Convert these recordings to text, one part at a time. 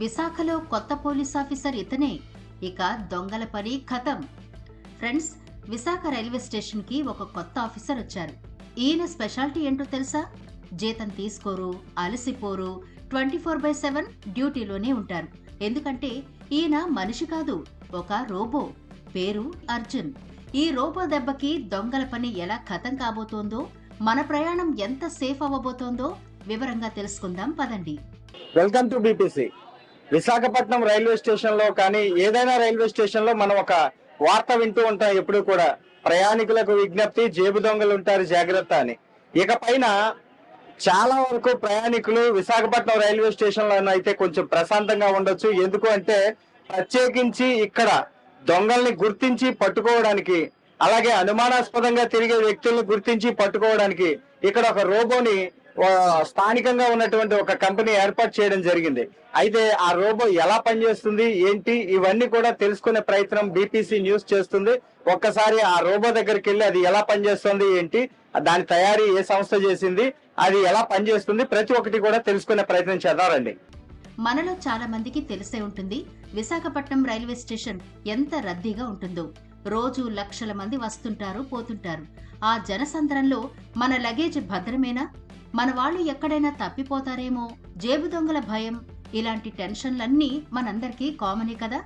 విశాఖలో కొత్త police officer ఇతనే. ఇక దొంగల పని ఖతం. ఫ్రెండ్స్ విశాఖ రైల్వే స్టేషన్కి ఒక కొత్త ఆఫీసర్ వచ్చారు. ఈయన స్పెషాలిటీ ఏంటో తెలుసా? జీతం తీసుకోరు అలసిపోరు ట్వంటీ ఫోర్ బై సెవెన్ డ్యూటీలోనే ఉంటారు. ఎందుకంటే ఈయన మనిషి కాదు ఒక రోబో. పేరు అర్జున్. ఈ రోబో దెబ్బకి దొంగల పని ఎలా ఖతం కాబోతోందో మన ప్రయాణం ఎంత సేఫ్ అవ్వబోతోందో వివరంగా తెలుసుకుందాం పదండి. Welcome to BBC. Visakhapatnam railway స్టేషన్లో కానీ ఏదైనా రైల్వే స్టేషన్లో మనం ఒక వార్త వింటూ ఉంటాం ఎప్పుడు కూడా. ప్రయాణికులకు విజ్ఞప్తి జేబు దొంగలు ఉంటారు జాగ్రత్త అని. ఇక పైన చాలా వరకు ప్రయాణికులు విశాఖపట్నం రైల్వే స్టేషన్లో అయితే కొంచెం ప్రశాంతంగా ఉండొచ్చు. ఎందుకు అంటే ప్రత్యేకించి ఇక్కడ దొంగల్ని గుర్తించి పట్టుకోవడానికి అలాగే అనుమానాస్పదంగా తిరిగే వ్యక్తుల్ని గుర్తించి పట్టుకోవడానికి ఇక్కడ ఒక రోబోని స్థానికంగా ఉన్నటువంటి ఒక కంపెనీ ఏర్పాటు చేయడం జరిగింది. అయితే ఆ రోబో ఎలా పనిచేస్తుంది ఏంటి ఇవన్నీ కూడా తెలుసుకునే ప్రయత్నం బీపీసీ న్యూస్ చేస్తుంది. ఒక్కసారి ఆ రోబో దగ్గరికి వెళ్ళి అది ఎలా పనిచేస్తుంది ఏంటి దాని తయారీ ఏ సంస్థ చేసింది అది ఎలా పనిచేస్తుంది ప్రతి ఒక్కటి కూడా తెలుసుకునే ప్రయత్నం చేద్దామండి మనలో చాలా మందికి తెలిసే ఉంటుంది విశాఖపట్నం రైల్వే స్టేషన్ ఎంత రద్దీగా ఉంటుందో. రోజు లక్షల మంది వస్తుంటారు పోతుంటారు. ఆ జనసంద్రంలో మన లగేజ్ భద్రమేనా? మన వాళ్ళు ఎక్కడైనా తప్పిపోతారేమో జేబు దొంగల భయం ఇలాంటి టెన్షన్లన్నీ మనందరికీ కామనే కదా?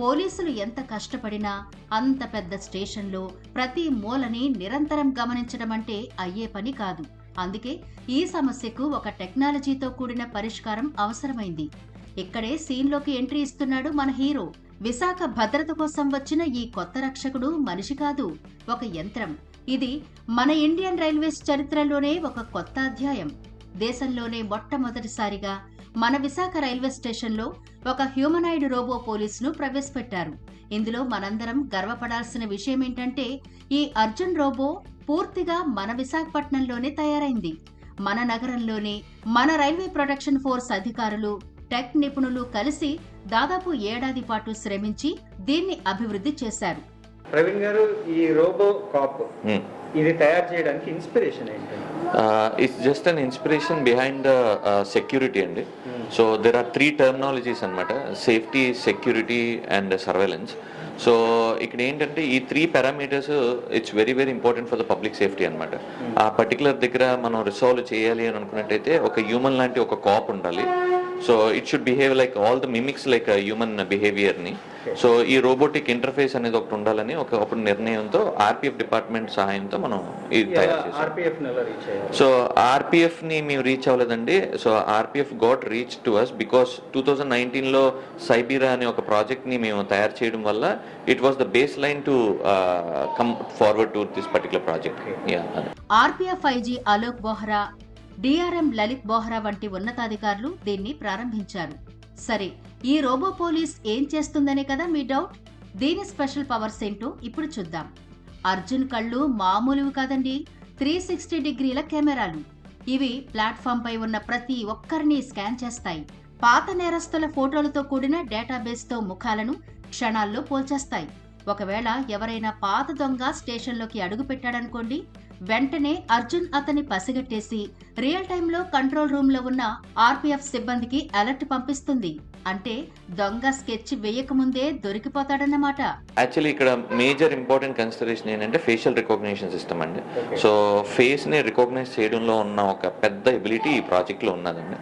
పోలీసులు ఎంత కష్టపడినా అంత పెద్ద స్టేషన్లో ప్రతి మూలని నిరంతరం గమనించడం అంటే అయ్యే పని కాదు. అందుకే ఈ సమస్యకు ఒక టెక్నాలజీతో కూడిన పరిష్కారం అవసరమైంది. ఇక్కడే సీన్లోకి ఎంట్రీ ఇస్తున్నాడు మన హీరో. విశాఖ భద్రత కోసం వచ్చిన ఈ కొత్త రక్షకుడు మనిషి కాదు ఒక యంత్రం. ఇది మన ఇండియన్ రైల్వేస్ చరిత్రలోనే ఒక కొత్త అధ్యాయం. దేశంలోనే మొట్టమొదటిసారిగా మన విశాఖ రైల్వే స్టేషన్లో ఒక హ్యూమనాయిడ్ రోబో పోలీసును ప్రవేశపెట్టారు. ఇందులో మనందరం గర్వపడాల్సిన విషయం ఏంటంటే ఈ అర్జున్ రోబో పూర్తిగా మన విశాఖపట్నంలోనే తయారైంది. మన నగరంలోనే మన రైల్వే ప్రొటెక్షన్ ఫోర్స్ అధికారులు టెక్ నిపుణులు కలిసి దాదాపు ఏడాది పాటు శ్రమించి దీన్ని అభివృద్ధి చేశారు. ప్రవీణ్ గారు ఈ రోబో కాప్ Hmm. ఇది తయారు చేయడానికి ఇన్స్పిరేషన్ ఏంటండి just an inspiration behind the uh, security అండి. So there are three terminologies అనమాట safety security and surveillance so ఇక్కడ ఏంటంటే ఈ three parameters it's very very important for the public safety అనమాట ఆ పర్టికులర్ దగ్గర మనం రిసాల్వ్ చేయాలి అని అనుకున్నట్టయితే ఒక హ్యూమన్ లాంటి ఒక కాప్ ఉండాలి. So it should behave like all the mimics like human బిహేవియర్ని so ఈ రోబోటిక్ ఇంటర్ఫేస్ అనేది ఒకటి ఉండాలని ఒక అప్పుడు నిర్ణయంతో ఆర్పిఎఫ్ డిపార్ట్మెంట్ సహాయంతో మనం ఇది తయారు చేసాం సో ఆర్పిఎఫ్ని మేము రీచ్ అవ్వలేదండి. So RPF got reach to us because two thousand నైన్టీన్లో సైబీరా అనే ఒక ప్రాజెక్ట్ని మేము తయారు చేయడం వల్ల it was the base line to come forward to this particular project yeah RPF IG Alok Bohra DRM Lalit Bohra వంటి ఉన్నతాధికారులు దీన్ని ప్రారంభించారు. సరే ఈ రోబో పోలీస్ ఏం చేస్తుందనే కదా మీ డౌట్? దీని స్పెషల్ పవర్స్ ఏంటో ఇప్పుడు చూద్దాం. అర్జున్ కళ్ళు మామూలువి కాదండి త్రీ సిక్స్టీ డిగ్రీల కెమెరాలు. ఇవి ప్లాట్ఫామ్ పై ఉన్న ప్రతి ఒక్కరిని స్కాన్ చేస్తాయి. పాత నేరస్తుల ఫోటోలతో కూడిన డేటాబేస్తో ముఖాలను క్షణాల్లో పోల్చేస్తాయి. ఒకవేళ ఎవరైనా పాత దొంగ స్టేషన్లోకి అడుగు పెట్టాడనుకోండి వెంటనే అర్జున్ అతన్ని పసిగట్టేసి రియల్ టైంలో కంట్రోల్ రూమ్లో ఉన్న ఆర్పీఎఫ్ సిబ్బందికి అలర్ట్ పంపిస్తుంది. అంటే దొంగ స్కెచ్ వేయకముందే దొరికిపోతాడన్నమాట. యాక్చువల్లీ ఇక్కడ మేజర్ ఇంపార్టెంట్ కన్సిడరేషన్ ఏంటంటే ఫేషియల్ రికగ్నిషన్ సిస్టమ్ అండి. సో ఫేస్ని రికగ్నైజ్ చేయడంలో ఉన్న ఒక పెద్ద ఎబిలిటీ ఈ ప్రాజెక్ట్లో ఉన్నదండి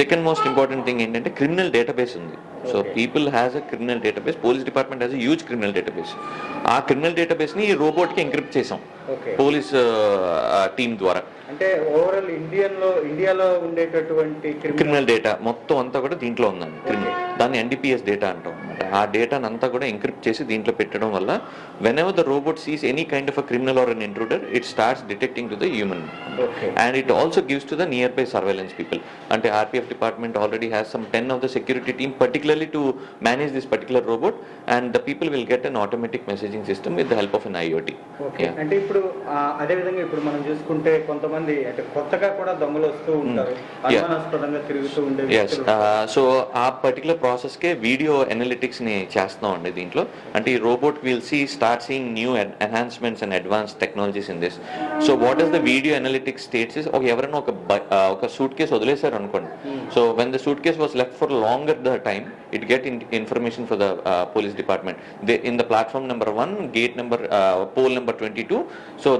సెకండ్ మోస్ట్ ఇంపార్టెంట్ థింగ్ ఏంటంటే క్రిమినల్ డేటాబేస్ ఉంది. So people has a criminal database police department has huge criminal database ఆ క్రిమినల్ డేటాబేస్ని ఈ రోబోట్కి ఎంక్రిప్ట్ చేసాం పోలీస్ టీమ్ ద్వారా. అంటే ఓవరాల్ ఇండియన్లో ఇండియాలో ఉండేటటువంటి క్రిమినల్ డేటా మొత్తం అంతా కూడా దీంట్లో ఉందండి. క్రిమినల్ దాన్ని ఎన్డీపీఎస్ డేటా అంటాం. ఆ డేటాను అంతా కూడా ఎంక్రిప్ట్ చేసి దీంట్లో పెట్టడం వల్ల whenever the robot sees any kind of a criminal or an intruder it starts detecting to the human and it also gives to the nearby surveillance people అంటే RPF department already has some ten of the security team particularly to manage this particular robot and the people will get an automatic messaging system with the help of an IOT అంటే ఇప్పుడు అదే విధంగా ఇప్పుడు మనం చూసుకుంటే కొంతమంది అంటే కొత్తగా కూడా దొంగలు వస్తూ ఉంటారు. అనుమానాస్పదంగా తిరుగుతూ ఉండే ఉంటారు. సో ఆ పర్టికులర్ ప్రాసెస్కే వీడియో అనలిటిక్స్ అనలిటిక్స్ని చేస్తున్నాం అండి దీంట్లో. అంటే ఈ robot will see start seeing new enhancements and advance technologies in this so what is the video analytics states ఒక ఎవరైనా ఒక ఒక సూట్ కేసు వదిలేశారు అనుకోండి. So when the suitcase was left for longer the time it get information for the police department they in the platform number one gate number pole number twenty two so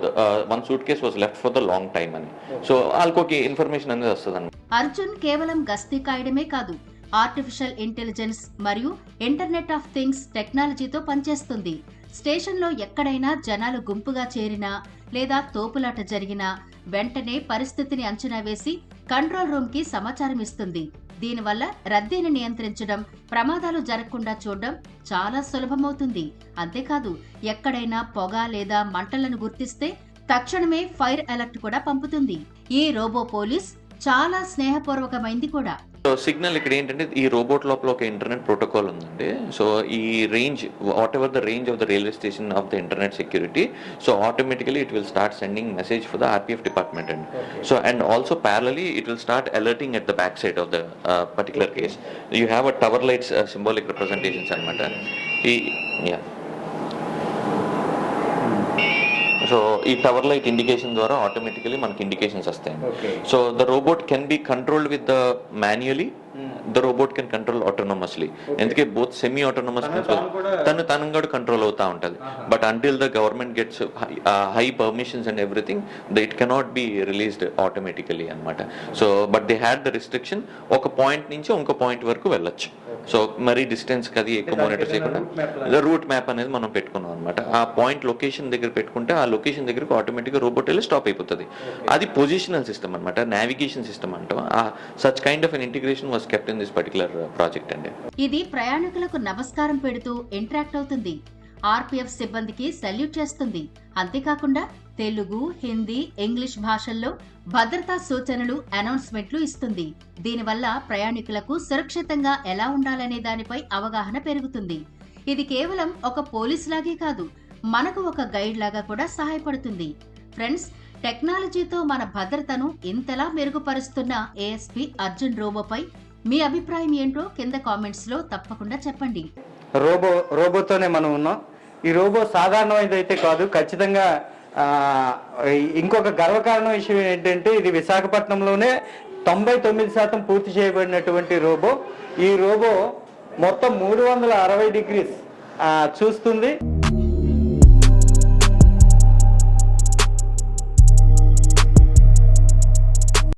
one suitcase was left for the long time అని. So వాళ్ళకి information అనేది వస్తుంది అర్జున్ కేవలం గస్తీ కాయడమే కాదు artificial intelligence మరియు internet of things టెక్నాలజీతో పనిచేస్తుంది. స్టేషన్లో ఎక్కడైనా జనాలు గుంపుగా చేరినా లేదా తోపులాట జరిగినా వెంటనే పరిస్థితిని అంచనా వేసి కంట్రోల్ రూమ్కి సమాచారం ఇస్తుంది. దీనివల్ల రద్దీని నియంత్రించడం ప్రమాదాలు జరగకుండా చూడడం చాలా సులభమవుతుంది. అంతేకాదు ఎక్కడైనా పొగ లేదా మంటలను గుర్తిస్తే తక్షణమే ఫైర్ అలర్ట్ కూడా పంపుతుంది. ఈ రోబో పోలీస్ చాలా స్నేహపూర్వకమైంది కూడా. సో సిగ్నల్ ఇక్కడ ఏంటంటే ఈ రోబోట్ లోపల ఒక ఇంటర్నెట్ ప్రోటోకాల్ ఉందండి. సో ఈ range whatever the range of the railway station of the internet security so automatically it will start sending message for the RPF department అండి so and also parallely it will start alerting at the back side of the particular case you have a tower lights symbolic representations అనమాట ఈ yeah so ఈ tower light indication ద్వారా automatically మనకి indications వస్తాయి so the robot can be controlled with the manually the robot can control autonomously ఎందుకే both semi autonomous తను తాను కూడా- తను కూడా కంట్రోల్ అవుతా ఉంటది. But until the government gets high permissions and everything the it cannot be released automatically అన్నమాట. So but they had the restriction ఒక పాయింట్ నుంచి ఇంకో పాయింట్ వరకు వెళ్ళొచ్చు. సో మరీ డిస్టెన్స్ అది ఎక్కువ మానిటర్ చేయకుండా? రూట్ మ్యాప్ అనేది మనం పెట్టుకున్నాం అనమాట ఆ పాయింట్ లొకేషన్ దగ్గర పెట్టుకుంటే ఆ లొకేషన్ దగ్గరకు ఆటోమేటిక్గా రోబోట్ వెళ్ళి స్టాప్ అయిపోతుంది. అది పొజిషనల్ సిస్టమ్ అనమాట నావిగేషన్ సిస్టమ్ అంటాం. Such kind of an integration was kept in this particular project అండి. ఇది ప్రయాణికులకు నమస్కారం పెడుతూ ఇంటరాక్ట్ అవుతుంది. ఆర్పిఎఫ్ సిబ్బందికి సెల్యూట్ చేస్తుంది. అంతేకాకుండా తెలుగు హిందీ ఇంగ్లీష్ భాషల్లో భద్రతా సూచనలు అనౌన్స్మెంట్లు ఇస్తుంది. దీనివల్ల ప్రయాణికులకు సురక్షితంగా ఎలా ఉండాలనే దానిపై అవగాహన పెరుగుతుంది. ఇది కేవలం ఒక పోలీస్ లాగే కాదు మనకు ఒక గైడ్ లాగా కూడా సహాయపడుతుంది. ఫ్రెండ్స్ టెక్నాలజీతో మన భద్రతను ఇంతలా మెరుగుపరుస్తున్న ఏఎస్పీ అర్జున్ రోబోపై మీ అభిప్రాయం ఏంటో కింద కామెంట్స్లో తప్పకుండా చెప్పండి. రోబో రోబోతోనే మనం ఉన్నాం. ఈ రోబో సాధారణమైనది అయితే కాదు. ఖచ్చితంగా ఇంకొక గర్వకారణం విషయం ఏంటంటే ఇది విశాఖపట్నంలోనే తొంభై తొమ్మిది శాతం పూర్తి చేయబడినటువంటి రోబో. ఈ రోబో మొత్తం మూడు వందల అరవై డిగ్రీస్ చూస్తుంది.